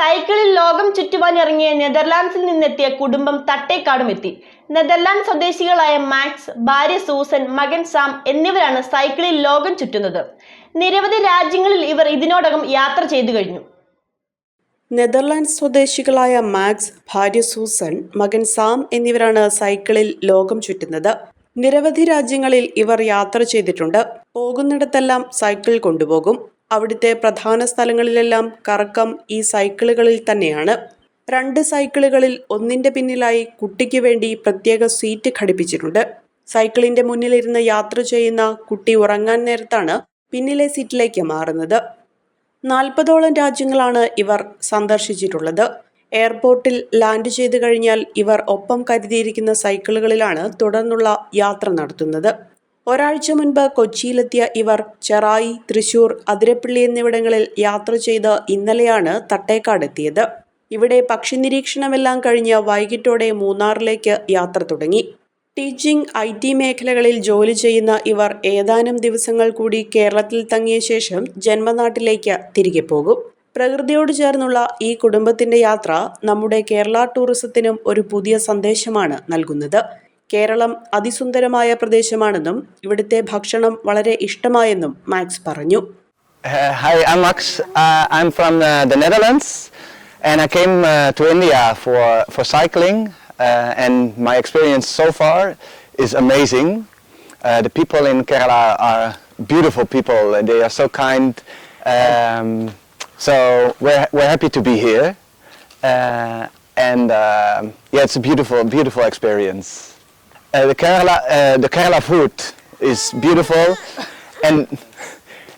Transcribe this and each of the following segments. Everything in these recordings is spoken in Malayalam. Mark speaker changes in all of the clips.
Speaker 1: സൈക്കിളിൽ ലോകം ചുറ്റുവാൻ ഇറങ്ങിയ നെതർലാൻഡ്സിൽ നിന്നെത്തിയ കുടുംബം തട്ടേക്കാടും എത്തി നെതർലാൻഡ് സ്വദേശികളായ മാക്സ് ഭാര്യ സൂസൻ മകൻ സാം എന്നിവരാണ് സൈക്കിളിൽ ലോകം ചുറ്റുന്നത്. നിരവധി രാജ്യങ്ങളിൽ ഇവർ ഇതിനോടകം യാത്ര ചെയ്തു കഴിഞ്ഞു.
Speaker 2: നെതർലാൻഡ് സ്വദേശികളായ മാക്സ് ഭാര്യ സൂസൻ മകൻ സാം എന്നിവരാണ് സൈക്കിളിൽ ലോകം ചുറ്റുന്നത്. നിരവധി രാജ്യങ്ങളിൽ ഇവർ യാത്ര ചെയ്തിട്ടുണ്ട്. പോകുന്നിടത്തെല്ലാം സൈക്കിൾ കൊണ്ടുപോകും. അവിടുത്തെ പ്രധാന സ്ഥലങ്ങളിലെല്ലാം കറക്കം ഈ സൈക്കിളുകളിൽ തന്നെയാണ്. രണ്ട് സൈക്കിളുകളിൽ ഒന്നിന്റെ പിന്നിലായി കുട്ടിക്ക് വേണ്ടി പ്രത്യേക സീറ്റ് ഘടിപ്പിച്ചിട്ടുണ്ട്. സൈക്കിളിന്റെ മുന്നിലിരുന്ന് യാത്ര ചെയ്യുന്ന കുട്ടി ഉറങ്ങാൻ നേരത്താണ് പിന്നിലെ സീറ്റിലേക്ക് മാറുന്നത്. നാൽപ്പതോളം രാജ്യങ്ങളാണ് ഇവർ സന്ദർശിച്ചിട്ടുള്ളത്. എയർപോർട്ടിൽ ലാൻഡ് ചെയ്തു കഴിഞ്ഞാൽ ഇവർ ഒപ്പം കരുതിയിരിക്കുന്ന സൈക്കിളുകളിലാണ് തുടർന്നുള്ള യാത്ര നടത്തുന്നത്. ഒരാഴ്ച മുൻപ് കൊച്ചിയിലെത്തിയ ഇവർ ചെറായി തൃശൂർ അതിരപ്പള്ളി എന്നിവിടങ്ങളിൽ യാത്ര ചെയ്ത് ഇന്നലെയാണ് തട്ടേക്കാടെത്തിയത് ഇവിടെ പക്ഷി നിരീക്ഷണമെല്ലാം കഴിഞ്ഞ് വൈകിട്ടോടെ മൂന്നാറിലേക്ക് യാത്ര തുടങ്ങി. ടീച്ചിങ് ഐ ടി മേഖലകളിൽ ജോലി ചെയ്യുന്ന ഇവർ ഏതാനും ദിവസങ്ങൾ കൂടി കേരളത്തിൽ തങ്ങിയ ശേഷം ജന്മനാട്ടിലേക്ക് തിരികെ പോകും. പ്രകൃതിയോട് ചേർന്നുള്ള ഈ കുടുംബത്തിന്റെ യാത്ര നമ്മുടെ കേരള ടൂറിസത്തിനും ഒരു പുതിയ സന്ദേശമാണ് നൽകുന്നത്. കേരളം അതിസുന്ദരമായ പ്രദേശമാണെന്നും ഇവിടുത്തെ ഭക്ഷണം വളരെ ഇഷ്ടമായെന്നും മാക്സ് പറഞ്ഞു.
Speaker 3: Hi I Max I am from the Netherlands and I came to India for for cycling and my experience so far is amazing the people in Kerala are beautiful people they are so kind so we happy to be here and it's beautiful beautiful experience Uh, the Kerala uh, the Kerala food is beautiful, and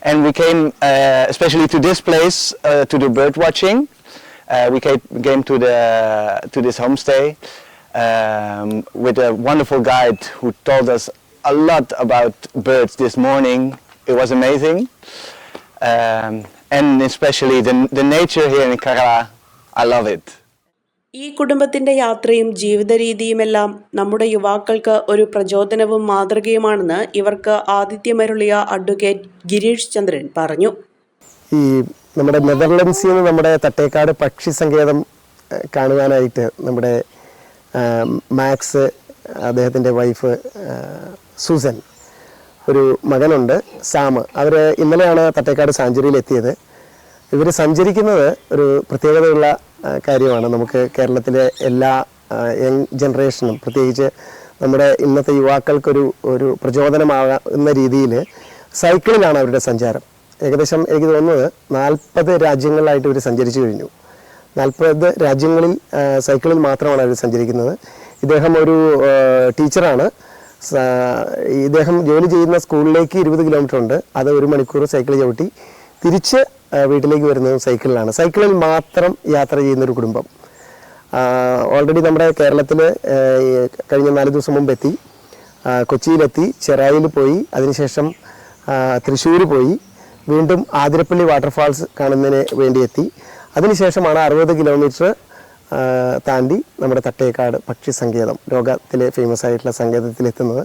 Speaker 3: and we came uh, especially to this place uh, to do bird watching. Uh, we came, came to the to this homestay um, with a wonderful guide who told us a lot about birds this morning. It was amazing, um, and especially the the nature here in Kerala. I love it.
Speaker 2: ഈ കുടുംബത്തിന്റെ യാത്രയും ജീവിത രീതിയുമെല്ലാം നമ്മുടെ യുവാക്കൾക്ക് ഒരു പ്രചോദനവും മാതൃകയുമാണെന്ന് ഇവർക്ക് ആതിഥ്യമരുളിയ അഡ്വക്കേറ്റ് ഗിരീഷ് ചന്ദ്രൻ പറഞ്ഞു.
Speaker 4: ഈ നമ്മുടെ നെതർലൻഡ്സിൽ നിന്ന് നമ്മുടെ തട്ടേക്കാട് പക്ഷി സങ്കേതം കാണുവാനായിട്ട് നമ്മുടെ മാക്സ് അദ്ദേഹത്തിന്റെ വൈഫ് സൂസൻ ഒരു മകനുണ്ട് സാം. അവർ ഇന്നലെയാണ് തട്ടേക്കാട് സാഞ്ചുറിയിൽ എത്തിയത് ഇവർ സഞ്ചരിക്കുന്നത് ഒരു പ്രത്യേകതയുള്ള കാര്യമാണ്. നമുക്ക് കേരളത്തിലെ എല്ലാ യങ് ജനറേഷനും പ്രത്യേകിച്ച് നമ്മുടെ ഇന്നത്തെ യുവാക്കൾക്കൊരു ഒരു പ്രചോദനമാകുന്ന രീതിയിൽ സൈക്കിളിലാണ് അവരുടെ സഞ്ചാരം. ഏകദേശം എനിക്ക് തോന്നുന്നത് നാൽപ്പത് രാജ്യങ്ങളിലായിട്ട് ഇവർ സഞ്ചരിച്ചു കഴിഞ്ഞു. നാൽപ്പത് രാജ്യങ്ങളിൽ സൈക്കിളിൽ മാത്രമാണ് അവർ സഞ്ചരിക്കുന്നത്. ഇദ്ദേഹം ഒരു ടീച്ചറാണ്. ഇദ്ദേഹം ജോലി ചെയ്യുന്ന സ്കൂളിലേക്ക് ഇരുപത് കിലോമീറ്റർ ഉണ്ട്. അത് ഒരു മണിക്കൂർ സൈക്കിൾ ചവിട്ടി തിരിച്ച് വീട്ടിലേക്ക് വരുന്നതും സൈക്കിളിലാണ്. സൈക്കിളിൽ മാത്രം യാത്ര ചെയ്യുന്ന ഒരു കുടുംബം. ഓൾറെഡി നമ്മുടെ കേരളത്തിൽ കഴിഞ്ഞ നാല് ദിവസം മുമ്പ് എത്തി. കൊച്ചിയിലെത്തി ചെറായിൽ പോയി അതിനുശേഷം തൃശ്ശൂർ പോയി. വീണ്ടും ആതിരപ്പള്ളി വാട്ടർഫാൾസ് കാണുന്നതിന് വേണ്ടി എത്തി. അതിനുശേഷമാണ് അറുപത് കിലോമീറ്റർ താണ്ടി നമ്മുടെ തട്ടേക്കാട് പക്ഷി സങ്കേതം ലോകത്തിലെ ഫേമസ് ആയിട്ടുള്ള സങ്കേതത്തിലെത്തുന്നത്.